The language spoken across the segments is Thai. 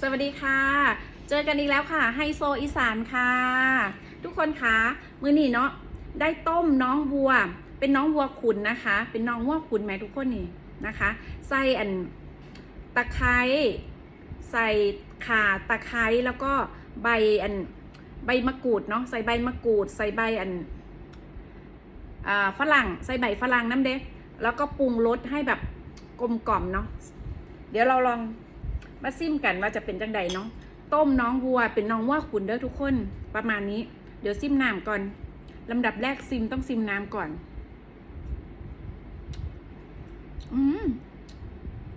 สวัสดีค่ะ เจอกันอีกแล้วค่ะไฮโซอีสานค่ะ ทุกคนคะมือนี้เนาะได้ต้มน้องวัว เป็นน้องวัวขุนนะคะ เป็นน้องวัวขุนไหมทุกคนนี่นะคะใส่อันตะไคร้ใส่ข่าตะไคร้แล้วก็ใบอันใบมะกรูดเนาะใส่ใบมะกรูด ใส่ใบอันฝรั่งใส่ใบฝรั่งน้ำเด้แล้วก็ปรุงรสให้แบบกลมกล่อมเนาะเดี๋ยวเราลอง มาซิมกันว่าจะเป็นจังใดเนาะต้มน้องวัวเป็นน้องวัวขุนเด้อทุกคนประมาณนี้ เดี๋ยวซิมน้ำก่อนลำดับแรกซิมต้องซิมน้ำก่อน อืม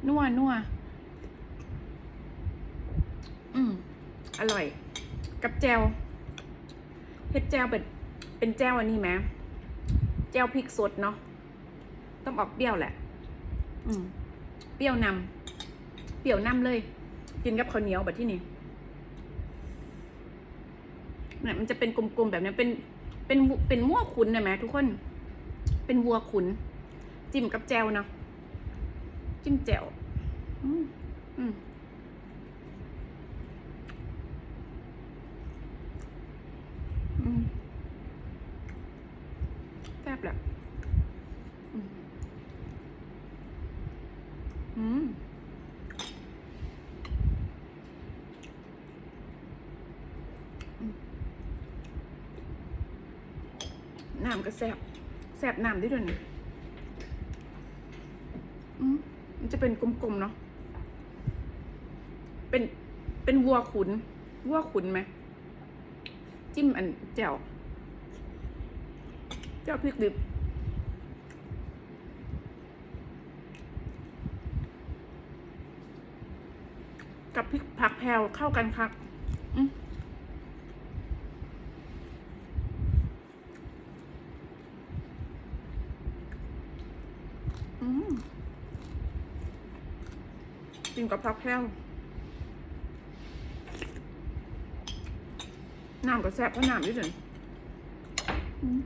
นัวนัวอืมอร่อย กับแจวเฮ็ดแจวเป็นเป็นแจวอันนี้ไหมแจวพริกสดเนาะต้องออกเปรี้ยวแหละ อืมเปรี้ยวนำ เปรี้ยวนำเลย กินกับข้าวเหนียวแบบที่นี่เนี่ยมันจะเป็นกลมๆแบบนี้เป็นเป็นเป็นมั่วขุนนะไหมทุกคน เป็นวัวขุน จิ้มกับแจวเนาะจิ้มแจวอืมอืมแซ่บแหละอืมอืมำก็แซบแซบน้ำได้ด้วยนะอืมมันจะเป็นกลมๆเนาะ เป็น เป็นวัวขุน วัวขุนไหม จิ้มอันแจ่วแจ่วพริกดิบกับพริกผักแพรวเข้ากันครับ อืม กินกับผักแห้วน้ำก็แซ่บเพราะน้ำนิดหนึ่งอืม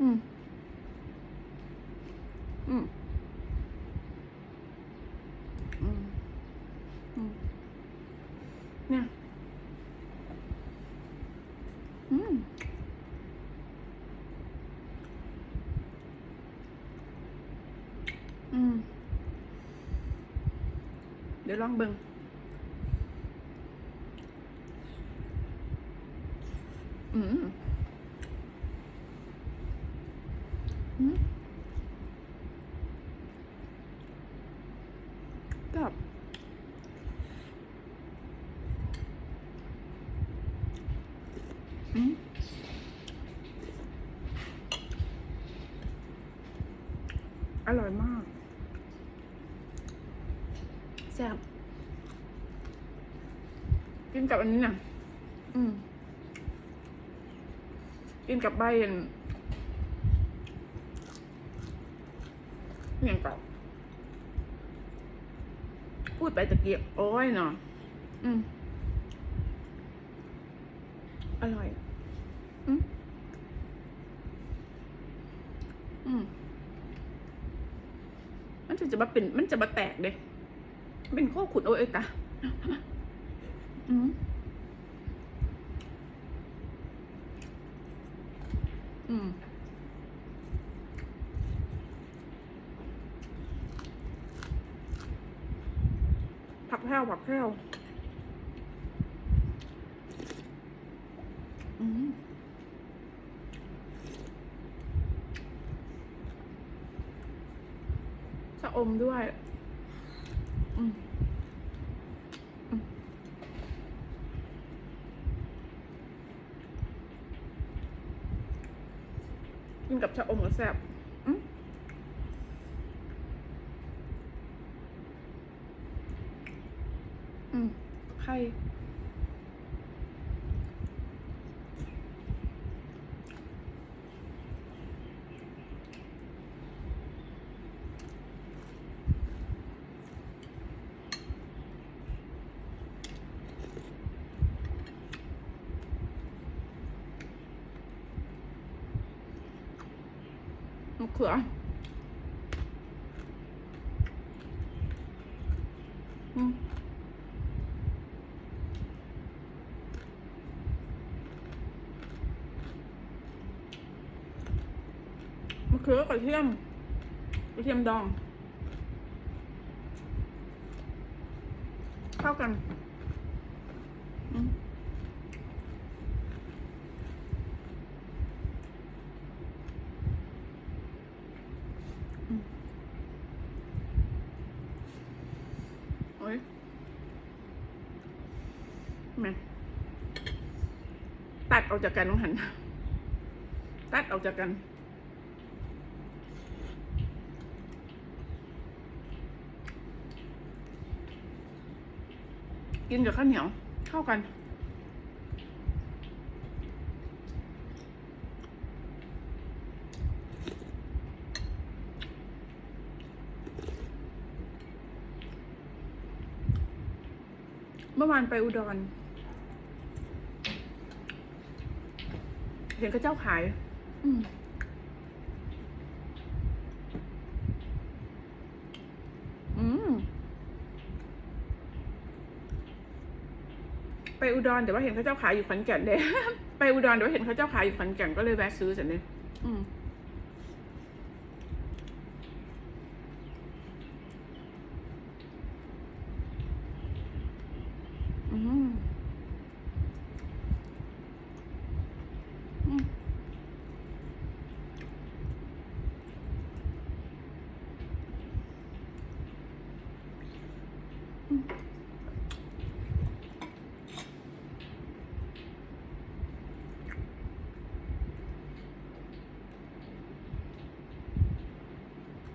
อืม อืม อืม อืม เนี่ย อืม อืม เดี๋ยวลองเบิ่งอืมอืมกับอืมอร่อยมาก ซ่บกินกับอันนี้น่ะ อืมกินกับใบอันเนี่ยกับพูดไปตะเกียบโอ้ยเนาะอืมอร่อย อืมอืมมันจะจะมาเป็น มันจะมาแตกเด้ เป็นข้อขุดโอ้ยตาอืมอืมผักแพรวผักแพรวอืมสะอมด้วย อืมอืมกินกับชะอมก็แซ่บอืม อืมไข่มะเขืออืมะเขือกระเทียมกระเทียมดองเข้ากันอืมอืมโอ้ยแม่ตัดออกจากกันหัน ตัดออกจากกัน กินกับข้าวเหนียวเข้ากัน เมื่อวานไปอุดร เห็นเข้าเจ้าขาย อืม อืม ไป อุดรแต่ว่าเห็นเขาเจ้าขายอยู่ขอนแก่นเด้ไปอุดรแต่ว่าเห็นเขาเจ้าขายอยู่ขอนแก่นก็เลยแวะซื้อสันเลยอืม อืมอืมอืม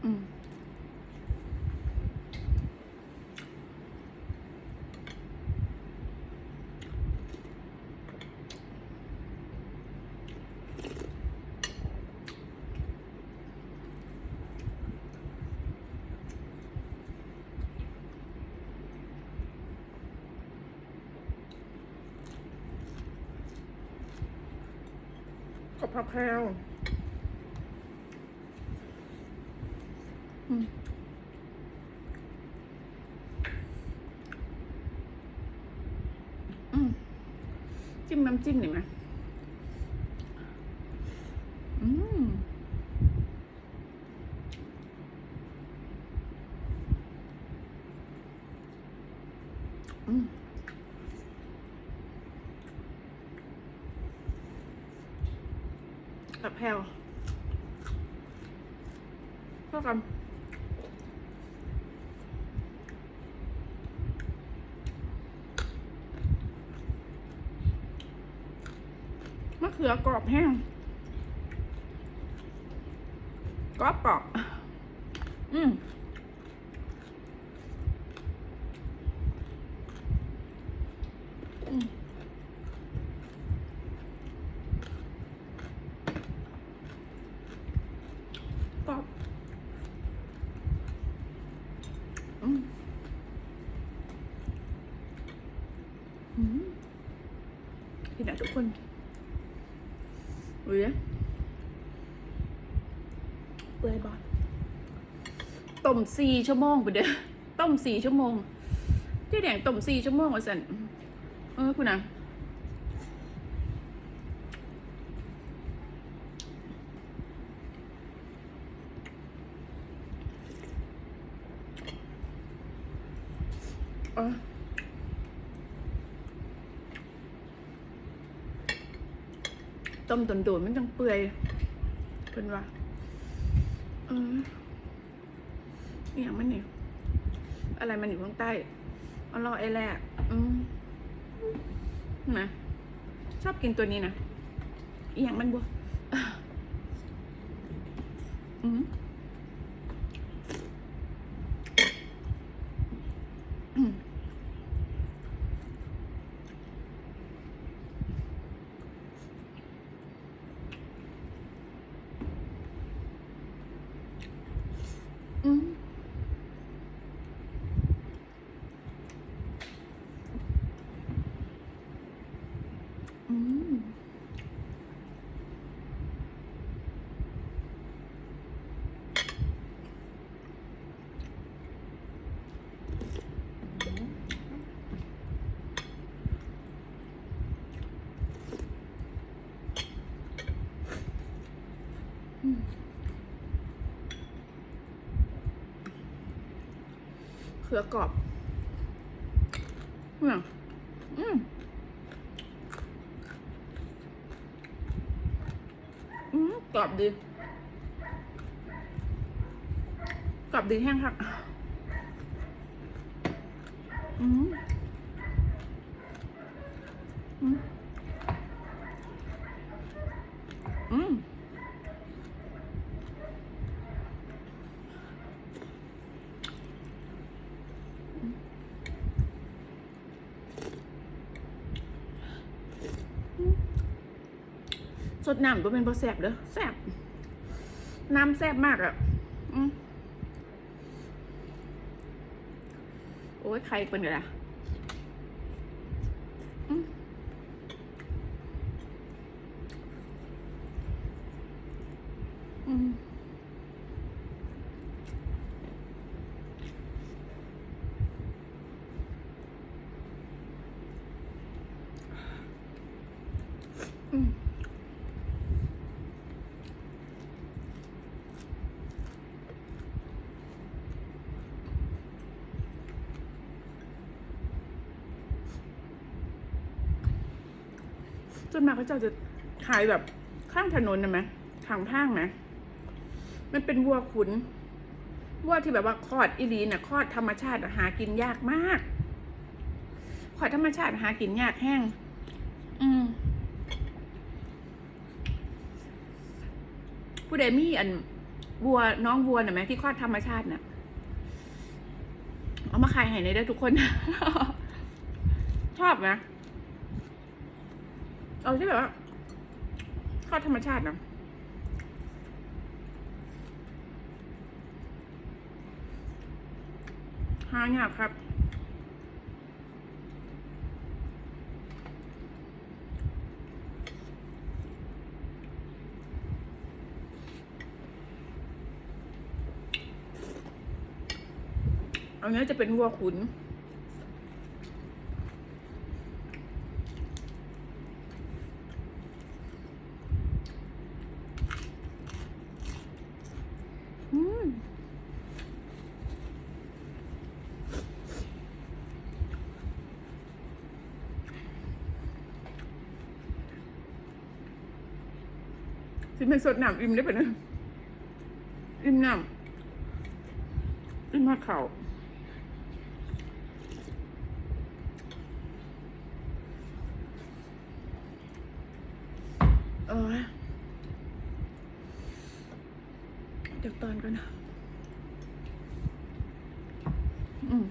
อืม กับ ผักแพรวอืมอืมจิ้มน้ำจิ้มหน่อยไหมอืมอืม กับแพลวเท่ากันมะเขือกรอบแห้งกรอบกรอบอืม อืม กรอบอืมอืมพี่นะทุก คนอุ้ยเปื่อยบอดต้มสี่ชั่วโมงไปเด้อต้มสี่ชั่วโมงเจ๊แดงต้มสี่ชั่วโมงว่าสันเออคุณนะเออ ต้มโดนๆมันจังเปื่อยเป็นว่าเอออหย่างมันนี่อะไรมันอยู่ข้างใต้เอารอไอ้แรกอืมนะชอบกินตัวนี้นะอหย่างมันบัวอืมอืมอืมอืมอืม เขือกรอบเนี่ยอืมอืมกรอบดีกรอบดีแห้งค่ะอืมอืมอืม สดน้ำก็เป็นพอแสบเด้อแสบน้ำแสบมากอะโอ้ยใครเป็นกันอะอืม อืมอืมจนมากเขาเจ้าจะขายแบบข้างถนนนะไหมทางทางไหมมันเป็นวัวขุน วัวที่แบบว่าคลอดอีลีน่ะคลอดธรรมชาติหากินยากมากคลอดธรรมชาติหากินยากแห้ง อืมผู้ใดมีอันวัวน้องวัวน่ะไหมที่คลอดธรรมชาติน่ะ เอามาขายให้ในได้ทุกคน ชอบไหม เอาที่แบบว่าคลอดธรรมชาตินะหายากครับอันนี้จะเป็นวัวขุน อืม สิเป็นสดน้ำอิ่มได้ปะเนี่ยอิ่มน้ำอิ่มมาเข่าเออเดี๋ยวตอนก่อนนะอืม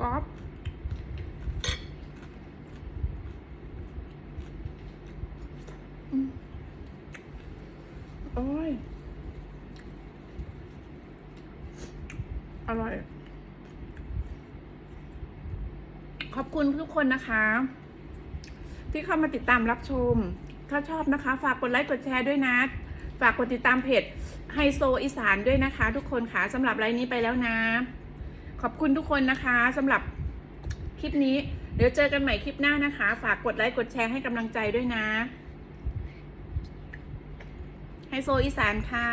กรอบอืมโอ้ย อร่อย ขอบคุณทุกคนนะคะ ที่เข้ามาติดตามรับชม ถ้าชอบนะคะ ฝากกดไลค์กดแชร์ด้วยนะ ฝากกดติดตามเพจไฮโซอีสานด้วยนะคะ ทุกคนค่ะสำหรับไลน์นี้ไปแล้วนะ ขอบคุณทุกคนนะคะสำหรับคลิปนี้ เดี๋ยวเจอกันใหม่คลิปหน้านะคะ ฝากกดไลค์กดแชร์ให้กำลังใจด้วยนะไฮโซอีสานค่ะ